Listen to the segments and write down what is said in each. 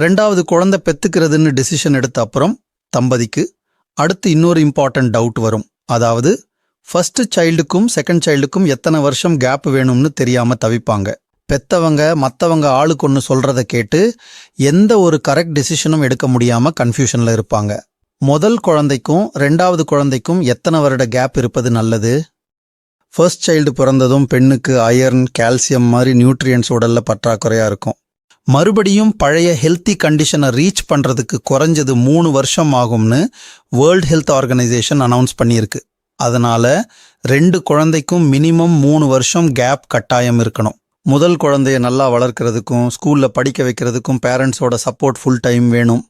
ரெண்டாவது குழந்தை பெத்துக்கிறதுன்னு டிசிஷன் எடுத்த அப்புறம் தம்பதிக்கு அடுத்து இன்னொரு இம்பார்ட்டன்ட் டவுட் வரும். அதாவது ஃபர்ஸ்ட் சைல்டுக்கும் செகண்ட் சைல்டுக்கும் எத்தனை வருஷம் கேப் வேணும்னு தெரியாமல் தவிப்பாங்க. பெத்தவங்க மற்றவங்க ஆளுக்கு ஒன்று சொல்கிறத கேட்டு எந்த ஒரு கரெக்ட் டிசிஷனும் எடுக்க முடியாமல் கன்ஃபியூஷனில் இருப்பாங்க. முதல் குழந்தைக்கும் ரெண்டாவது குழந்தைக்கும் எத்தனை வருட கேப் இருப்பது நல்லது? ஃபர்ஸ்ட் சைல்டு பிறந்ததும் பெண்ணுக்கு அயர்ன் கால்சியம் மாதிரி நியூட்ரியன்ஸ் உடலில் பற்றாக்குறையாக இருக்கும். மறுபடியும் பழைய ஹெல்த்தி கண்டிஷனை ரீச் பண்ணுறதுக்கு குறைஞ்சது மூணு வருஷம் ஆகும்னு வேர்ல்ட் ஹெல்த் ஆர்கனைசேஷன் அனௌன்ஸ் பண்ணியிருக்கு. அதனால ரெண்டு குழந்தைக்கும் மினிமம் மூணு வருஷம் கேப் கட்டாயம் இருக்கணும். முதல் குழந்தைய நல்லா வளர்க்கறதுக்கும் ஸ்கூலில் படிக்க வைக்கிறதுக்கும் பேரண்ட்ஸோட சப்போர்ட் ஃபுல் டைம் வேணும்.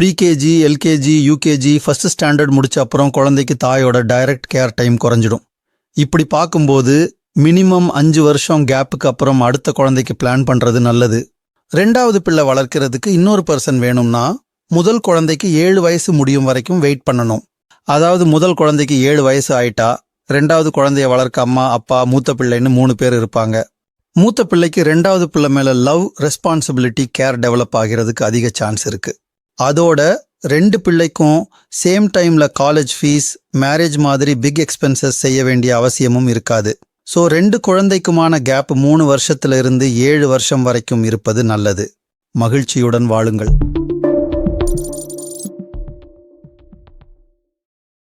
Pre KG LKG UKG first standard முடிச்ச அப்புறம் குழந்தைக்கு தாயோட டைரக்ட் கேர் டைம் குறைஞ்சிடும். இப்படி பார்க்கும்போது மினிமம் அஞ்சு வருஷம் கேப்புக்கு அப்புறம் அடுத்த குழந்தைக்கு பிளான் பண்ணுறது நல்லது. ரெண்டாவது பிள்ளை வளர்க்கறதுக்கு இன்னொரு பர்சன் வேணும்னா முதல் குழந்தைக்கு ஏழு வயசு முடியும் வரைக்கும் வெயிட் பண்ணணும். அதாவது முதல் குழந்தைக்கு ஏழு வயசு ஆயிட்டா ரெண்டாவது குழந்தைய வளர்க்க அம்மா அப்பா மூத்த பிள்ளைன்னு மூணு பேர் இருப்பாங்க. மூத்த பிள்ளைக்கு ரெண்டாவது பிள்ளை மேல லவ் ரெஸ்பான்சிபிலிட்டி கேர் டெவலப் ஆகிறதுக்கு அதிக சான்ஸ் இருக்கு. அதோட ரெண்டு பிள்ளைக்கும் சேம் டைம்ல காலேஜ் ஃபீஸ் மேரேஜ் மாதிரி பிக் எக்ஸ்பென்சஸ் செய்ய வேண்டிய அவசியமும் இருக்காது. ஸோ ரெண்டு குழந்தைக்குமான கேப் மூணு வருஷத்துல இருந்து ஏழு வருஷம் வரைக்கும் இருப்பது நல்லது. மகிழ்ச்சியுடன் வாழுங்கள்.